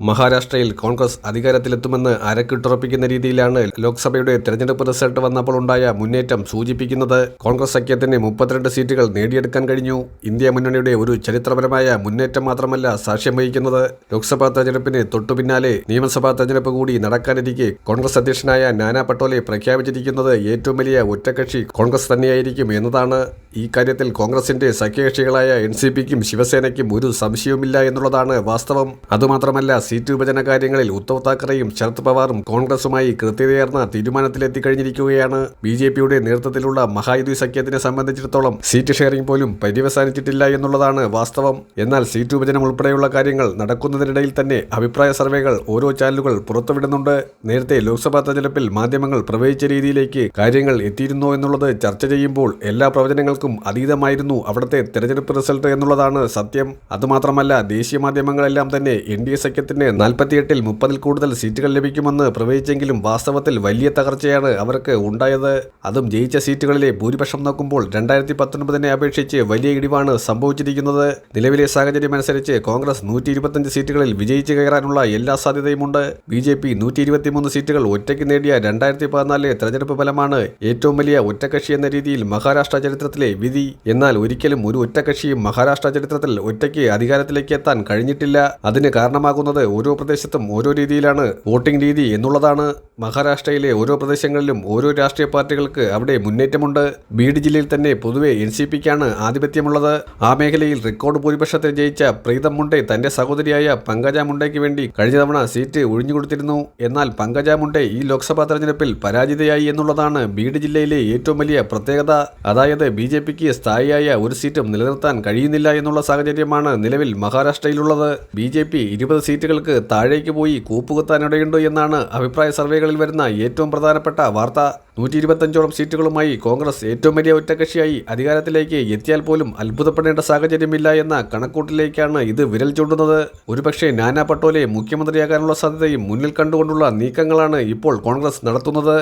മഹാരാഷ്ട്രയിൽ കോൺഗ്രസ് അധികാരത്തിലെത്തുമെന്ന് അരക്കിട്ടുറപ്പിക്കുന്ന രീതിയിലാണ് ലോക്സഭയുടെ തെരഞ്ഞെടുപ്പ് റിസൾട്ട് വന്നപ്പോൾ ഉണ്ടായ മുന്നേറ്റം സൂചിപ്പിക്കുന്നത് കോൺഗ്രസ് സഖ്യത്തിന് മുപ്പത്തിരണ്ട് സീറ്റുകൾ നേടിയെടുക്കാൻ കഴിഞ്ഞു. ഇന്ത്യ മുന്നണിയുടെ ഒരു ചരിത്രപരമായ മുന്നേറ്റം മാത്രമല്ല സാക്ഷ്യം വഹിക്കുന്നത്. ലോക്സഭാ തെരഞ്ഞെടുപ്പിന് തൊട്ടുപിന്നാലെ നിയമസഭാ തെരഞ്ഞെടുപ്പ് കൂടി നടക്കാനിരിക്കെ കോൺഗ്രസ് അധ്യക്ഷനായ നാനാ പട്ടോലെ പ്രഖ്യാപിച്ചിരിക്കുന്നത് ഏറ്റവും വലിയ ഒറ്റകക്ഷി കോൺഗ്രസ് തന്നെയായിരിക്കും എന്നതാണ്. ഈ കാര്യത്തിൽ കോൺഗ്രസിന്റെ സഖ്യകക്ഷികളായ എൻ സി പിക്കും ശിവസേനയ്ക്കും ഒരു സംശയവുമില്ല എന്നുള്ളതാണ് വാസ്തവം. അതുമാത്രമല്ല സീറ്റ് വിഭജന കാര്യങ്ങളിൽ ഉദ്ധവ് താക്കറെയും ശരത് പവാറും കോൺഗ്രസുമായി കൃത്യതയേർന്ന തീരുമാനത്തിലെത്തി കഴിഞ്ഞിരിക്കുകയാണ് ബി ജെ പിയുടെ നേതൃത്വത്തിലുള്ള മഹായുതി സഖ്യത്തിനെ സംബന്ധിച്ചിടത്തോളം സീറ്റ് ഷെയറിംഗ് പോലും പര്യവസാനിച്ചിട്ടില്ല എന്നുള്ളതാണ് വാസ്തവം. എന്നാൽ സീറ്റ് വിഭജനം ഉൾപ്പെടെയുള്ള കാര്യങ്ങൾ നടക്കുന്നതിനിടയിൽ തന്നെ അഭിപ്രായ സർവേകൾ ഓരോ ചാനലുകൾ പുറത്തുവിടുന്നുണ്ട്. നേരത്തെ ലോക്സഭാ തെരഞ്ഞെടുപ്പിൽ മാധ്യമങ്ങൾ പ്രവചിച്ച രീതിയിലേക്ക് കാര്യങ്ങൾ എത്തിയിരുന്നോ എന്നുള്ളത് ചർച്ച ചെയ്യുമ്പോൾ എല്ലാ പ്രവചനങ്ങൾക്കും അതീതമായിരുന്നു അവിടുത്തെ തെരഞ്ഞെടുപ്പ് റിസൾട്ട് എന്നുള്ളതാണ് സത്യം. അതുമാത്രമല്ല ദേശീയ മാധ്യമങ്ങളെല്ലാം തന്നെ എൻ ഡി എ സഖ്യത്തിന് നാൽപ്പത്തിയെട്ടിൽ മുപ്പതിൽ കൂടുതൽ സീറ്റുകൾ ലഭിക്കുമെന്ന് പ്രവചിച്ചെങ്കിലും വാസ്തവത്തിൽ വലിയ തകർച്ചയാണ് അവർക്ക് ഉണ്ടായത്. അതും ജയിച്ച സീറ്റുകളിലെ ഭൂരിപക്ഷം നോക്കുമ്പോൾ രണ്ടായിരത്തി പത്തൊൻപതിനെ അപേക്ഷിച്ച് വലിയ ഇടിവാണ് സംഭവിച്ചിരിക്കുന്നത്. നിലവിലെ സാഹചര്യം അനുസരിച്ച് കോൺഗ്രസ് നൂറ്റി ഇരുപത്തഞ്ച് സീറ്റുകളിൽ വിജയിച്ചു കയറാനുള്ള എല്ലാ സാധ്യതയുമുണ്ട്. ബി ജെ പി നൂറ്റി ഇരുപത്തിമൂന്ന് സീറ്റുകൾ ഒറ്റയ്ക്ക് നേടിയ രണ്ടായിരത്തി പതിനാലിലെ തെരഞ്ഞെടുപ്പ് ഫലമാണ് ഏറ്റവും വലിയ ഒറ്റക്കക്ഷി എന്ന രീതിയിൽ മഹാരാഷ്ട്ര ചരിത്രത്തിലെ വിധി. എന്നാൽ ഒരിക്കലും ഒരു ഒറ്റകക്ഷിയും മഹാരാഷ്ട്ര ചരിത്രത്തിൽ ഒറ്റയ്ക്ക് അധികാരത്തിലേക്ക് എത്താൻ കഴിഞ്ഞിട്ടില്ല. അതിന് കാരണമാകുന്നത് ഓരോ പ്രദേശത്തും ഓരോ രീതിയിലാണ് വോട്ടിംഗ് രീതി എന്നുള്ളതാണ്. മഹാരാഷ്ട്രയിലെ ഓരോ പ്രദേശങ്ങളിലും ഓരോ രാഷ്ട്രീയ പാർട്ടികൾക്ക് അവിടെ മുന്നേറ്റമുണ്ട്. ബീഡ് ജില്ലയിൽ തന്നെ പൊതുവെ എൻ സി പിക്കാണ് ആധിപത്യമുള്ളത്. ആ മേഖലയിൽ റെക്കോർഡ് ഭൂരിപക്ഷത്തെ ജയിച്ച പ്രീതം മുണ്ടെ തന്റെ സഹോദരിയായ പങ്കജ മുണ്ടയ്ക്ക് വേണ്ടി കഴിഞ്ഞ തവണ സീറ്റ് ഒഴിഞ്ഞുകൊടുത്തിരുന്നു എന്നാൽ പങ്കജ മുണ്ടെ ഈ ലോക്സഭാ തെരഞ്ഞെടുപ്പിൽ പരാജിതയായി എന്നുള്ളതാണ് ബീഡ് ജില്ലയിലെ ഏറ്റവും വലിയ പ്രത്യേകത. അതായത് ബി ജെ പിക്ക് സ്ഥായിയായ ഒരു സീറ്റും നിലനിർത്താൻ കഴിയുന്നില്ല എന്നുള്ള സാഹചര്യമാണ് നിലവിൽ മഹാരാഷ്ട്രയിലുള്ളത്. ബി ജെ പി ഇരുപത് സീറ്റുകൾക്ക് താഴേക്ക് പോയി കൂപ്പുകുത്താനിടയുണ്ട് എന്നാണ് അഭിപ്രായ സർവേകളിൽ വരുന്ന ഏറ്റവും പ്രധാനപ്പെട്ട വാർത്ത. നൂറ്റി ഇരുപത്തഞ്ചോളം സീറ്റുകളുമായി കോൺഗ്രസ് ഏറ്റവും വലിയ ഒറ്റകക്ഷിയായി അധികാരത്തിലേക്ക് എത്തിയാൽ പോലും അത്ഭുതപ്പെടേണ്ട സാഹചര്യമില്ല എന്ന കണക്കൂട്ടിലേക്കാണ് ഇത് വിരൽ ചൂണ്ടുന്നത്. ഒരുപക്ഷെ നാനാ പട്ടോലെ മുഖ്യമന്ത്രിയാകാനുള്ള സാധ്യതയും മുന്നിൽ കണ്ടുകൊണ്ടുള്ള നീക്കങ്ങളാണ് ഇപ്പോൾ കോൺഗ്രസ് നടത്തുന്നത്.